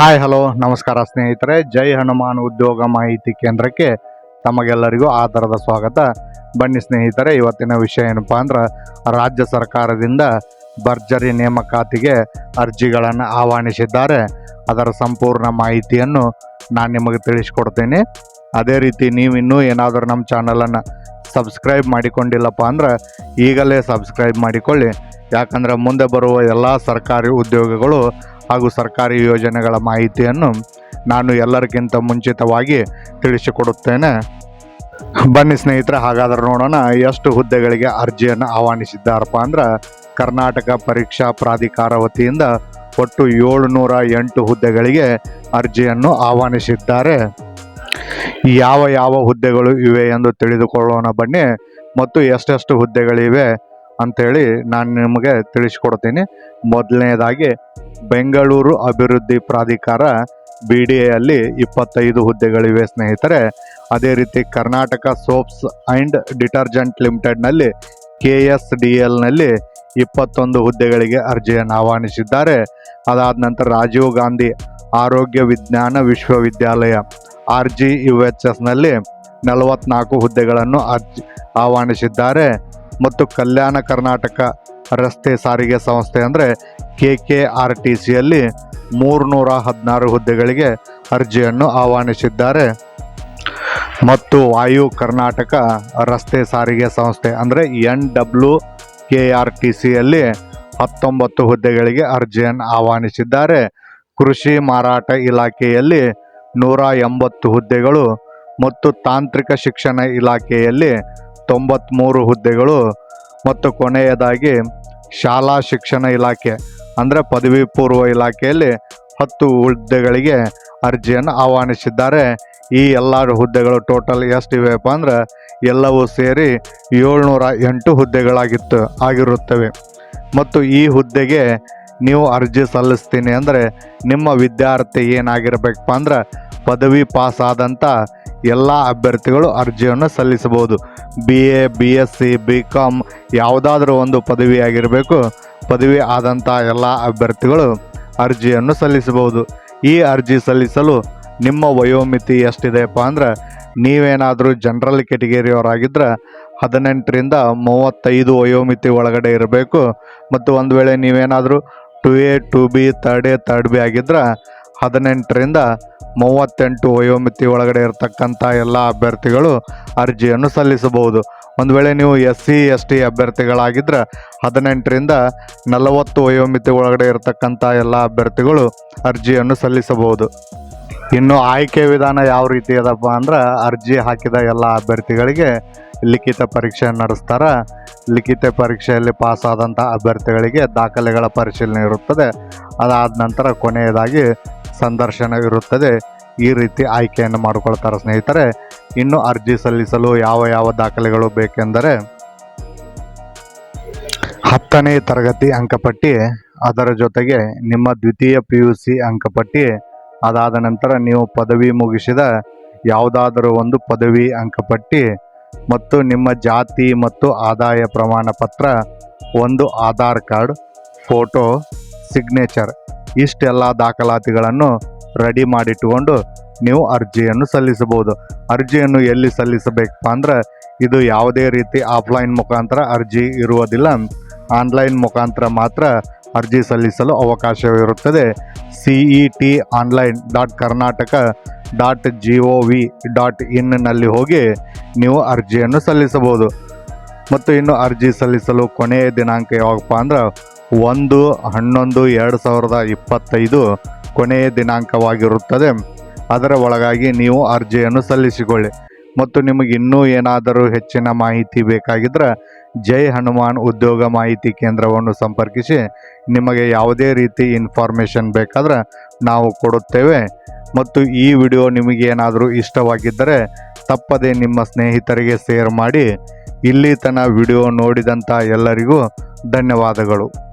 Hi hello ನಮಸ್ಕಾರ ಸ್ನೇಹಿತರೆ. ಜೈ ಹನುಮಾನ್ ಉದ್ಯೋಗ ಮಾಹಿತಿ ಕೇಂದ್ರಕ್ಕೆ ತಮಗೆಲ್ಲರಿಗೂ ಆಧಾರದ ಸ್ವಾಗತ. ಬನ್ನಿ ಸ್ನೇಹಿತರೆ, ಇವತ್ತಿನ ವಿಷಯ ಏನಪ್ಪ ಅಂದ್ರೆ, ರಾಜ್ಯ ಸರ್ಕಾರದಿಂದ ಭರ್ಜರಿ ನೇಮಕಾತಿಗೆ ಅರ್ಜಿಗಳನ್ನು ಆಹ್ವಾನಿಸಿದ್ದಾರೆ. ಅದರ ಸಂಪೂರ್ಣ ಮಾಹಿತಿಯನ್ನು ನಾನು ನಿಮಗೆ ತಿಳಿಸ್ಕೊಡ್ತೇನೆ. ಅದೇ ರೀತಿ ನೀವು ಇನ್ನೂ ಏನಾದರೂ ನಮ್ಮ ಚಾನಲನ್ನು ಸಬ್ಸ್ಕ್ರೈಬ್ ಮಾಡಿಕೊಂಡಿಲ್ಲಪ್ಪ ಅಂದ್ರೆ, ಈಗಲೇ ಸಬ್ಸ್ಕ್ರೈಬ್ ಮಾಡಿಕೊಳ್ಳಿ. ಯಾಕಂದರೆ ಮುಂದೆ ಬರುವ ಎಲ್ಲ ಸರ್ಕಾರಿ ಉದ್ಯೋಗಗಳು ಹಾಗೂ ಸರ್ಕಾರಿ ಯೋಜನೆಗಳ ಮಾಹಿತಿಯನ್ನು ನಾನು ಎಲ್ಲರಿಗಿಂತ ಮುಂಚಿತವಾಗಿ ತಿಳಿಸಿಕೊಡುತ್ತೇನೆ. ಬನ್ನಿ ಸ್ನೇಹಿತರೆ, ಹಾಗಾದ್ರೆ ನೋಡೋಣ ಎಷ್ಟು ಹುದ್ದೆಗಳಿಗೆ ಅರ್ಜಿಯನ್ನು ಆಹ್ವಾನಿಸಿದ್ದಾರಪ್ಪ ಅಂದ್ರೆ, ಕರ್ನಾಟಕ ಪರೀಕ್ಷಾ ಪ್ರಾಧಿಕಾರ ವತಿಯಿಂದ ಒಟ್ಟು ಏಳುನೂರ ಎಂಟು ಹುದ್ದೆಗಳಿಗೆ ಅರ್ಜಿಯನ್ನು ಆಹ್ವಾನಿಸಿದ್ದಾರೆ. ಯಾವ ಯಾವ ಹುದ್ದೆಗಳು ಇವೆ ಎಂದು ತಿಳಿದುಕೊಳ್ಳೋಣ ಬನ್ನಿ. ಮತ್ತು ಎಷ್ಟೆಷ್ಟು ಹುದ್ದೆಗಳಿವೆ? ಅಂಥೇಳಿ ನಾನು ನಿಮಗೆ ತಿಳಿಸ್ಕೊಡ್ತೀನಿ. ಮೊದಲನೇದಾಗಿ ಬೆಂಗಳೂರು ಅಭಿವೃದ್ಧಿ ಪ್ರಾಧಿಕಾರ ಬಿ ಡಿ ಎಲ್ಲಿ ಇಪ್ಪತ್ತೈದು ಹುದ್ದೆಗಳಿವೆ ಸ್ನೇಹಿತರೆ. ಅದೇ ರೀತಿ ಕರ್ನಾಟಕ ಸೋಪ್ಸ್ ಆ್ಯಂಡ್ ಡಿಟರ್ಜೆಂಟ್ ಲಿಮಿಟೆಡ್ನಲ್ಲಿ ಕೆ ಎಸ್ ಡಿ ಎಲ್ನಲ್ಲಿ ಇಪ್ಪತ್ತೊಂದು ಹುದ್ದೆಗಳಿಗೆ ಅರ್ಜಿಯನ್ನು ಆಹ್ವಾನಿಸಿದ್ದಾರೆ. ಅದಾದ ನಂತರ ರಾಜೀವ್ ಗಾಂಧಿ ಆರೋಗ್ಯ ವಿಜ್ಞಾನ ವಿಶ್ವವಿದ್ಯಾಲಯ ಆರ್ ಜಿ ಯು ಎಚ್ ಎಸ್ನಲ್ಲಿ ನಲವತ್ನಾಲ್ಕು ಹುದ್ದೆಗಳನ್ನು ಅರ್ಜಿ ಆಹ್ವಾನಿಸಿದ್ದಾರೆ. ಮತ್ತು ಕಲ್ಯಾಣ ಕರ್ನಾಟಕ ರಸ್ತೆ ಸಾರಿಗೆ ಸಂಸ್ಥೆ ಅಂದರೆ ಕೆ ಕೆ ಆರ್ ಟಿ ಸಿಯಲ್ಲಿ ಮೂರುನೂರ ಹದಿನಾರು ಹುದ್ದೆಗಳಿಗೆ ಅರ್ಜಿಯನ್ನು ಆಹ್ವಾನಿಸಿದ್ದಾರೆ. ಮತ್ತು ವಾಯು ಕರ್ನಾಟಕ ರಸ್ತೆ ಸಾರಿಗೆ ಸಂಸ್ಥೆ ಅಂದರೆ N W K R T ಸಿಯಲ್ಲಿ ಹತ್ತೊಂಬತ್ತು ಹುದ್ದೆಗಳಿಗೆ ಅರ್ಜಿಯನ್ನು ಆಹ್ವಾನಿಸಿದ್ದಾರೆ. ಕೃಷಿ ಮಾರಾಟ ಇಲಾಖೆಯಲ್ಲಿ ನೂರ ಎಂಬತ್ತು ಹುದ್ದೆಗಳು ಮತ್ತು ತಾಂತ್ರಿಕ ಶಿಕ್ಷಣ ಇಲಾಖೆಯಲ್ಲಿ ತೊಂಬತ್ತ್ಮೂರು ಹುದ್ದೆಗಳು ಮತ್ತು ಕೊನೆಯದಾಗಿ ಶಾಲಾ ಶಿಕ್ಷಣ ಇಲಾಖೆ, ಅಂದರೆ ಪದವಿ ಪೂರ್ವ ಇಲಾಖೆಯಲ್ಲಿ ಹತ್ತು ಹುದ್ದೆಗಳಿಗೆ ಅರ್ಜಿಯನ್ನು ಆಹ್ವಾನಿಸಿದ್ದಾರೆ. ಈ ಎಲ್ಲ ಹುದ್ದೆಗಳು ಟೋಟಲ್ ಎಷ್ಟಿವೆಪ್ಪ ಅಂದ್ರೆ ಎಲ್ಲವೂ ಸೇರಿ ಏಳ್ನೂರ ಎಂಟು ಹುದ್ದೆಗಳಾಗಿತ್ತು, ಆಗಿರುತ್ತವೆ. ಮತ್ತು ಈ ಹುದ್ದೆಗೆ ನೀವು ಅರ್ಜಿ ಸಲ್ಲಿಸ್ತೀನಿ ಅಂದರೆ ನಿಮ್ಮ ವಿದ್ಯಾರ್ಥಿ ಏನಾಗಿರಬೇಕಪ್ಪ ಅಂದ್ರೆ ಪದವಿ ಪಾಸ್ ಆದಂಥ ಎಲ್ಲ ಅಭ್ಯರ್ಥಿಗಳು ಅರ್ಜಿಯನ್ನು ಸಲ್ಲಿಸಬಹುದು. B A B S C B com ಯಾವುದಾದ್ರೂ ಒಂದು ಪದವಿ ಆಗಿರಬೇಕು ಪದವಿ ಆದಂಥ ಎಲ್ಲ ಅಭ್ಯರ್ಥಿಗಳು ಅರ್ಜಿಯನ್ನು ಸಲ್ಲಿಸಬಹುದು. ಈ ಅರ್ಜಿ ಸಲ್ಲಿಸಲು ನಿಮ್ಮ ವಯೋಮಿತಿ ಎಷ್ಟಿದೆಯಪ್ಪ ಅಂದ್ರೆ, ನೀವೇನಾದರೂ ಜನರಲ್ ಕೆಟಗರಿಯವರಾಗಿದ್ದರೆ ಹದಿನೆಂಟರಿಂದ ಮೂವತ್ತೈದು ವಯೋಮಿತಿ ಒಳಗಡೆ ಇರಬೇಕು. ಮತ್ತು ಒಂದು ವೇಳೆ ನೀವೇನಾದರೂ two A, two B third A third B ಆಗಿದ್ದರೆ ಹದಿನೆಂಟರಿಂದ ಮೂವತ್ತೆಂಟು ವಯೋಮಿತಿ ಒಳಗಡೆ ಇರತಕ್ಕಂಥ ಎಲ್ಲ ಅಭ್ಯರ್ಥಿಗಳು ಅರ್ಜಿಯನ್ನು ಸಲ್ಲಿಸಬಹುದು. ಒಂದು ವೇಳೆ ನೀವು ಎಸ್ ಸಿ ಎಸ್ ಟಿ ಅಭ್ಯರ್ಥಿಗಳಾಗಿದ್ದರೆ ಹದಿನೆಂಟರಿಂದ ನಲವತ್ತು ವಯೋಮಿತಿ ಒಳಗಡೆ ಇರತಕ್ಕಂಥ ಎಲ್ಲ ಅಭ್ಯರ್ಥಿಗಳು ಅರ್ಜಿಯನ್ನು ಸಲ್ಲಿಸಬಹುದು. ಇನ್ನು ಆಯ್ಕೆ ವಿಧಾನ ಯಾವ ರೀತಿ ಅದಪ್ಪ ಅಂದ್ರೆ ಅರ್ಜಿ ಹಾಕಿದ ಎಲ್ಲ ಅಭ್ಯರ್ಥಿಗಳಿಗೆ ಲಿಖಿತ ಪರೀಕ್ಷೆ ನಡೆಸ್ತಾರೆ. ಲಿಖಿತ ಪರೀಕ್ಷೆಯಲ್ಲಿ ಪಾಸಾದಂಥ ಅಭ್ಯರ್ಥಿಗಳಿಗೆ ದಾಖಲೆಗಳ ಪರಿಶೀಲನೆ ಇರುತ್ತದೆ. ಅದಾದ ನಂತರ ಕೊನೆಯದಾಗಿ ಸಂದರ್ಶನ ಇರುತ್ತದೆ ಈ ರೀತಿ ಆಯ್ಕೆಯನ್ನು ಮಾಡಿಕೊಳ್ತಾರೆ ಸ್ನೇಹಿತರೆ. ಇನ್ನು ಅರ್ಜಿ ಸಲ್ಲಿಸಲು ಯಾವ ಯಾವ ದಾಖಲೆಗಳು ಬೇಕೆಂದರೆ, ಹತ್ತನೇ ತರಗತಿ ಅಂಕಪಟ್ಟಿ, ಅದರ ಜೊತೆಗೆ ನಿಮ್ಮ ದ್ವಿತೀಯ ಪಿ ಯು ಸಿ ಅಂಕಪಟ್ಟಿ, ಅದಾದ ನಂತರ ನೀವು ಪದವಿ ಮುಗಿಸಿದ ಯಾವುದಾದರೂ ಒಂದು ಪದವಿ ಅಂಕಪಟ್ಟಿ ಮತ್ತು ನಿಮ್ಮ ಜಾತಿ ಮತ್ತು ಆದಾಯ ಪ್ರಮಾಣ ಪತ್ರ ಒಂದು ಆಧಾರ್ ಕಾರ್ಡ್, ಫೋಟೋ, ಸಿಗ್ನೇಚರ್. ಇಷ್ಟೆಲ್ಲ ದಾಖಲಾತಿಗಳನ್ನು ರೆಡಿ ಮಾಡಿಟ್ಟುಕೊಂಡು ನೀವು ಅರ್ಜಿಯನ್ನು ಸಲ್ಲಿಸಬಹುದು. ಅರ್ಜಿಯನ್ನು ಎಲ್ಲಿ ಸಲ್ಲಿಸಬೇಕಪ್ಪ ಅಂದ್ರೆ ಇದು ಯಾವುದೇ ರೀತಿ ಆಫ್ಲೈನ್ ಮುಖಾಂತರ ಅರ್ಜಿ ಇರುವುದಿಲ್ಲ. ಆನ್ಲೈನ್ ಮುಖಾಂತರ ಮಾತ್ರ ಅರ್ಜಿ ಸಲ್ಲಿಸಲು ಅವಕಾಶವಿರುತ್ತದೆ. CE T online dot Karnataka dot G O V dot ಇನ್ನಲ್ಲಿ ಹೋಗಿ ನೀವು ಅರ್ಜಿಯನ್ನು ಸಲ್ಲಿಸಬಹುದು. ಮತ್ತು ಇನ್ನು ಅರ್ಜಿ ಸಲ್ಲಿಸಲು ಕೊನೆಯ ದಿನಾಂಕ ಯಾವಾಗಪ್ಪ ಅಂದ್ರೆ ಒಂದು, ಹನ್ನೊಂದು, ಎರಡು ಸಾವಿರದ ಇಪ್ಪತ್ತೈದು ಕೊನೆಯ ದಿನಾಂಕವಾಗಿರುತ್ತದೆ. ಅದರ ಒಳಗಾಗಿ ನೀವು ಅರ್ಜಿಯನ್ನು ಸಲ್ಲಿಸಿಕೊಳ್ಳಿ. ಮತ್ತು ನಿಮಗೆ ಇನ್ನೂ ಏನಾದರೂ ಹೆಚ್ಚಿನ ಮಾಹಿತಿ ಬೇಕಾಗಿದ್ದರೆ ಜೈ ಹನುಮಾನ್ ಉದ್ಯೋಗ ಮಾಹಿತಿ ಕೇಂದ್ರವನ್ನು ಸಂಪರ್ಕಿಸಿ. ನಿಮಗೆ ಯಾವುದೇ ರೀತಿ ಇನ್ಫಾರ್ಮೇಷನ್ ಬೇಕಾದ್ರೆ ನಾವು ಕೊಡುತ್ತೇವೆ. ಮತ್ತು ಈ ವಿಡಿಯೋ ನಿಮಗೇನಾದರೂ ಇಷ್ಟವಾಗಿದ್ದರೆ ತಪ್ಪದೆ ನಿಮ್ಮ ಸ್ನೇಹಿತರಿಗೆ ಶೇರ್ ಮಾಡಿ. ಇಲ್ಲಿ ತನ ವಿಡಿಯೋ ನೋಡಿದಂಥ ಎಲ್ಲರಿಗೂ ಧನ್ಯವಾದಗಳು.